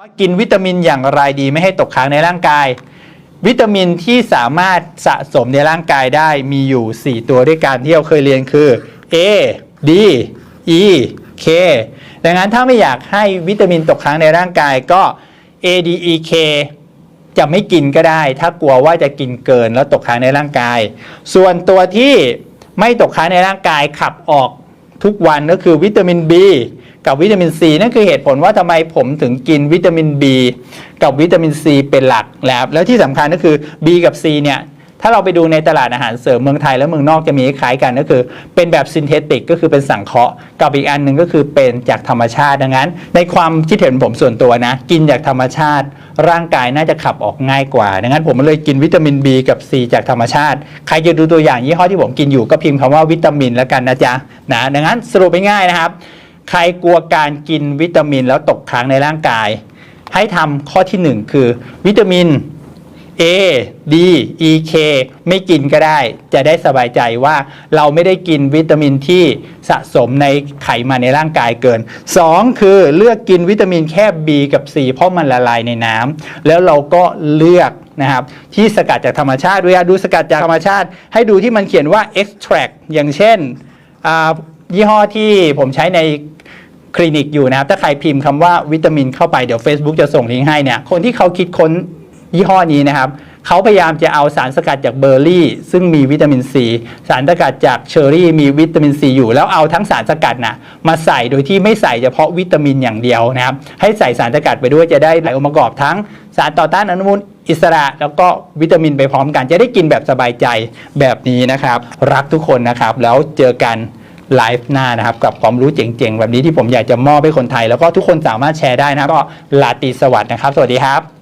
ว่ากินวิตามินอย่างไรดีไม่ให้ตกค้างในร่างกาย วิตามินที่สามารถสะสมในร่างกายได้มีอยู่ 4 ตัวด้วยกันที่เราเคยเรียนคือ A D E K ดังนั้นถ้าไม่อยากให้วิตามินตกค้างในร่างกายก็ A D E K จะไม่กินก็ได้ ถ้ากลัวว่าจะกินเกินแล้วตกค้างในร่างกาย ส่วนตัวที่ไม่ตกค้างในร่างกายขับออก ทุกวันก็คือวิตามิน B กับวิตามิน C นั่นคือเหตุผลว่าทำไมผมถึงกินวิตามิน B กับวิตามิน C เป็นหลักแล้วแล้วที่สำคัญก็คือ B กับ C เนี่ย ถ้าเราไปดูในตลาดอาหารเสริมเมืองไทยและเมืองนอกจะมีคล้ายกันก็คือ เป็นแบบซินเทติกก็คือเป็นสังเคราะห์กับอีกอันหนึ่งก็คือเป็นจากธรรมชาติดังนั้น ในความคิดเห็นผมส่วนตัวนะ กินจากธรรมชาติ ร่างกายน่าจะขับออกง่ายกว่า ดังนั้นผมเลยกินวิตามิน B กับ C จากธรรมชาติ ใครจะดูตัวอย่างยี่ห้อที่ผมกินอยู่ก็พิมพ์คำว่าวิตามินแล้วกันนะจ๊ะนะดังนั้นสรุปง่ายๆนะครับ ใครกลัวการกินวิตามินแล้วตกค้างในร่างกาย ให้ทำข้อที่หนึ่งคือวิตามิน A D E K ไม่กินก็ได้ จะได้สบายใจว่าเราไม่ได้กินวิตามินที่สะสมในไขมันในร่างกายเกิน 2 คือเลือกกินวิตามินแค่ B กับ C เพราะมันละลายในน้ำแล้วเราก็เลือกนะครับที่สกัดจากธรรมชาติเวลาดูสกัดจากธรรมชาติ ให้ดูที่มันเขียนว่า extract อย่างเช่นยี่ห้อที่ผมใช้ในคลินิกอยู่นะครับ ถ้าใครพิมพ์คำว่าวิตามินเข้าไปเดี๋ยว Facebook จะส่งลิงก์ให้เนี่ยคนที่เขาคิดค้น ยี่ห้อนี้นะครับเขาพยายามจะเอาสารสกัดจากเบอร์รี่ ซึ่งมีวิตามินซีสารสกัดจากเชอร์รี่มีวิตามินซีอยู่ แล้วเอาทั้งสารสกัดนะมาใส่โดยที่ไม่ใส่เฉพาะวิตามินอย่างเดียวนะครับให้ใส่สารสกัดไปด้วยจะได้หลายองค์ประกอบทั้งสารต่อต้านอนุมูลอิสระแล้วก็วิตามินไปพร้อมกัน จะได้กินแบบสบายใจแบบนี้นะครับ รักทุกคนนะครับ แล้วเจอกันไลฟ์หน้านะครับ กับความรู้เจ๋งๆ แบบนี้ที่ผมอยากจะมอบให้คนไทย แล้วก็ทุกคนสามารถแชร์ได้นะครับก็ลาตีสวัสดนะครับ สวัสดีครับ